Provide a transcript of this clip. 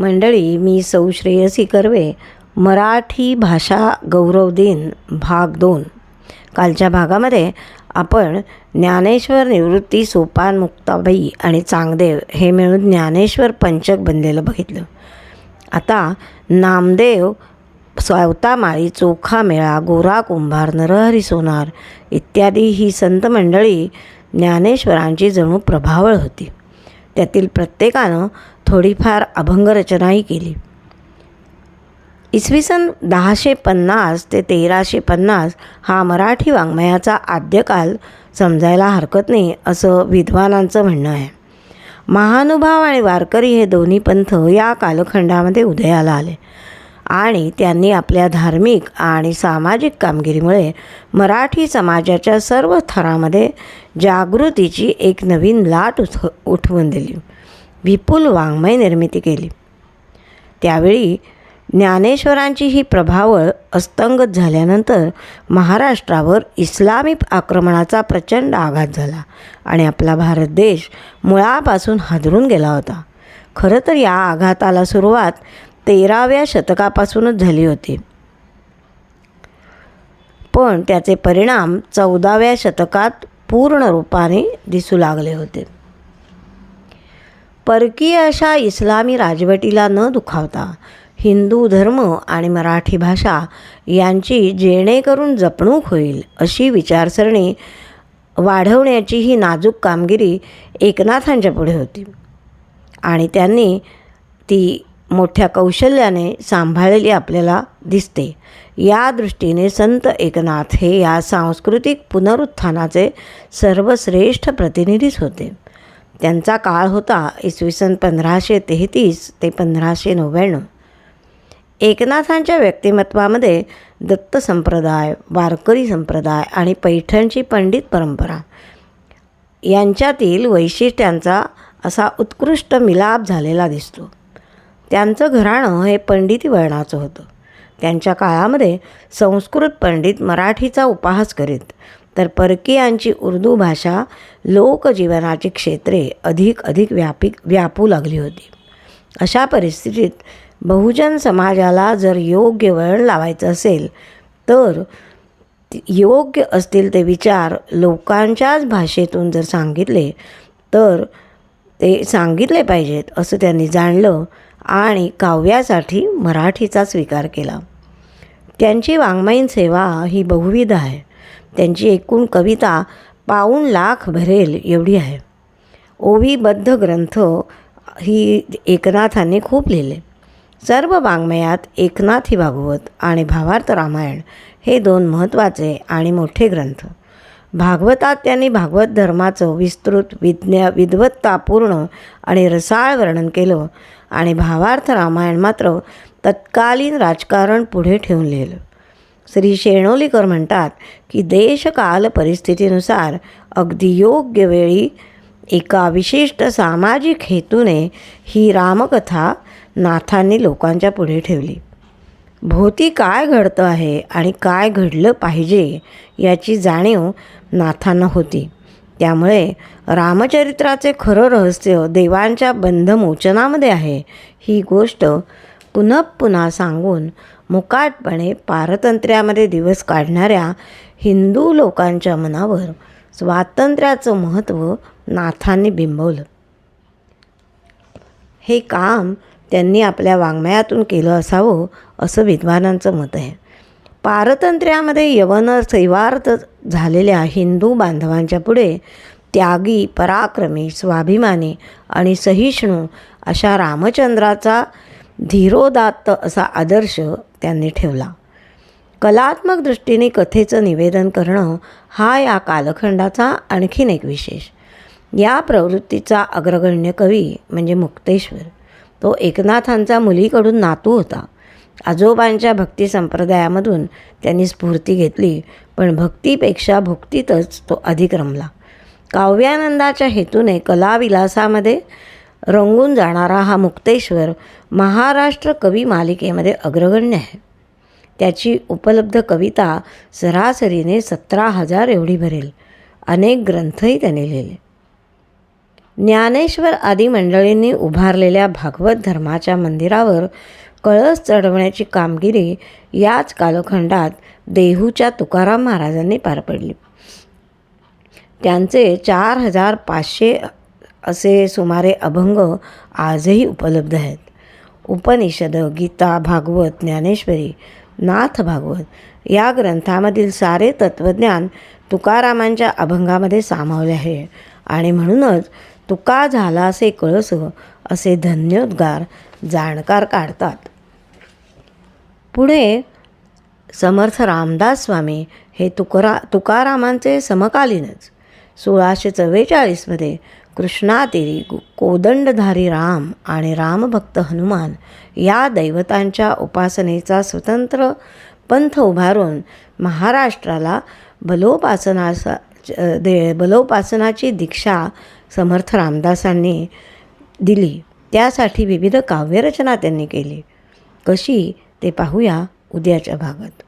मंडळी मी सौ श्रेयसी कर्वे मराठी भाषा गौरव दिन भाग दोन. कालच्या भागामध्ये आपण ज्ञानेश्वर निवृत्ती सोपान मुक्ताबाई आणि चांगदेव हे मिळून ज्ञानेश्वर पंचक बनलेलं बघितलं. आता नामदेव सावतामाळी चोखा मेळा गोरा कुंभार नरहरी सोनार इत्यादी ही संत मंडळी ज्ञानेश्वरांची जणू प्रभावळ होती. त्यातील प्रत्येकानं थोडीफार अभंगरचनाही केली. इसवी सन दहाशे पन्नास ते तेराशे पन्नास हा मराठी वाङ्मयाचा आद्यकाल समजायला हरकत नाही असं विद्वानांचं म्हणणं आहे. महानुभाव आणि वारकरी हे दोन्ही पंथ या कालखंडामध्ये उदयाला आले आणि त्यांनी आपल्या धार्मिक आणि सामाजिक कामगिरीमुळे मराठी समाजाच्या सर्व थरामध्ये जागृतीची एक नवीन लाट उठ उठवून दिली. विपुल वाङ्मय निर्मिती केली. त्यावेळी ज्ञानेश्वरांची ही प्रभावळ अस्तंगत झाल्यानंतर महाराष्ट्रावर इस्लामी आक्रमणाचा प्रचंड आघात झाला आणि आपला भारत देश मुळापासून हादरून गेला होता. खरं तर या आघाताला सुरुवात तेराव्या शतकापासूनच झाली होती. पण त्याचे परिणाम चौदाव्या शतकात पूर्ण रूपाने दिसू लागले होते. परकीय अशा इस्लामी राजवटीला न दुखावता हिंदू धर्म आणि मराठी भाषा यांची जेणेकरून जपणूक होईल अशी विचारसरणी वाढवण्याची ही नाजूक कामगिरी एकनाथांच्या पुढे होती. आणि त्यांनी ती मोठ्या कौशल्याने सांभाळलेली आपल्याला दिसते. या दृष्टीने संत एकनाथ हे या सांस्कृतिक पुनरुत्थानाचे सर्वश्रेष्ठ प्रतिनिधीच होते. त्यांचा काळ होता इसवी सन पंधराशे तेहतीस ते पंधराशे नव्याण्णव. एकनाथांच्या व्यक्तिमत्वामध्ये दत्त संप्रदाय वारकरी संप्रदाय आणि पैठणची पंडित परंपरा यांच्यातील वैशिष्ट्यांचा असा उत्कृष्ट मिलाप झालेला दिसतो. त्यांचं घराणं हे पंडिती वळणाचं होतं. त्यांच्या काळामध्ये संस्कृत पंडित मराठीचा उपहास करीत तर परकीयांची उर्दू भाषा लोकजीवनाची क्षेत्रे अधिक अधिक व्यापिक व्यापू लागली होती. अशा परिस्थितीत बहुजन समाजाला जर योग्य वळण लावायचं असेल तर योग्य असतील ते विचार लोकांच्याच भाषेतून जर सांगितले तर ते सांगितले पाहिजेत असं त्यांनी जाणलं आणि काव्यासाठी मराठीचा स्वीकार केला. त्यांची वाङ्मयीन सेवा ही बहुविध आहे. त्यांची एकूण कविता पाऊण लाख भरेल एवढी आहे. ओवीबद्ध ग्रंथ ही एकनाथाने खूप लिहिले. सर्व वाङ्मयात एकनाथी भागवत आणि भावार्थ रामायण हे दोन महत्त्वाचे आणि मोठे ग्रंथ. भागवतात त्यांनी भागवत धर्माचं विस्तृत विज्ञा विद्वत्तापूर्ण आणि रसाळ वर्णन केलं आणि भावार्थ रामायण मात्र तत्कालीन राजकारण पुढे ठेवून लिहिलं. श्री शेणोलीकर म्हणतात की देशकाल परिस्थितीनुसार अगदी योग्य वेळी एका विशिष्ट सामाजिक हेतूने ही रामकथा नाथांनी लोकांच्या पुढे ठेवली. भोवती काय घडतं आहे आणि काय घडलं पाहिजे याची जाणीव नाथांना होती. त्यामुळे रामचरित्राचे खरं रहस्य देवांच्या बंधमोचनामध्ये आहे. ही गोष्ट पुनः पुन्हा सांगून मुकाटपणे पारतंत्र्यामध्ये दिवस काढणाऱ्या हिंदू लोकांच्या मनावर स्वातंत्र्याचं महत्त्व नाथांनी बिंबवलं. हे काम त्यांनी आपल्या वाङ्मयातून केलं असावं असं विद्वानांचं मत आहे. पारतंत्र्यामध्ये यवन सैवार्थ झालेल्या हिंदू बांधवांच्या पुढे त्यागी पराक्रमी स्वाभिमानी आणि सहिष्णू अशा रामचंद्राचा धीरोदात्त असा आदर्श त्यांनी ठेवला. कलात्मक दृष्टीने कथेचं निवेदन करणं हा या कालखंडाचा आणखीन एक विशेष. या प्रवृत्तीचा अग्रगण्य कवी म्हणजे मुक्तेश्वर. तो एकनाथांचा मुलीकडून नातू होता. आजोबांच्या भक्ती संप्रदायामधून त्यांनी स्फूर्ती घेतली पण भक्तीपेक्षा भुक्तीतच तो अधिक रमला. काव्यानंदाच्या हेतूने कलाविलासामध्ये रंगून जाणारा हा मुक्तेश्वर महाराष्ट्र कवी मालिकेमध्ये अग्रगण्य आहे. त्याची उपलब्ध कविता सरासरीने सतरा हजार एवढी भरेल. अनेक ग्रंथही त्याने लिहिले. ज्ञानेश्वर आदी मंडळींनी उभारलेल्या भागवत धर्माच्या मंदिरावर कळस चढवण्याची कामगिरी याच कालखंडात देहूच्या तुकाराम महाराजांनी पार पडली. त्यांचे चार हजार पाचशे असे सुमारे अभंग आजही उपलब्ध आहेत. उपनिषद गीता भागवत ज्ञानेश्वरी नाथ भागवत या ग्रंथामधील सारे तत्त्वज्ञान तुकारामांच्या अभंगामध्ये सामावले आहे आणि म्हणूनच तुका झाला असे कळस असे धन्योद्गार जाणकार काढतात. पुढे समर्थ रामदास स्वामी हे तुकरा तुकारामांचे समकालीनच सोळाशे चव्वेचाळीसमध्ये कृष्णातिरी गु कोदंडधारी राम आणि रामभक्त हनुमान या दैवतांच्या उपासनेचा स्वतंत्र पंथ उभारून महाराष्ट्राला बलोपासनाचा दे बलोपासनाची दीक्षा समर्थ रामदासांनी दिली. त्यासाठी विविध काव्यरचना त्यांनी केली. कशी ते पाहूया उद्याच्या भागात.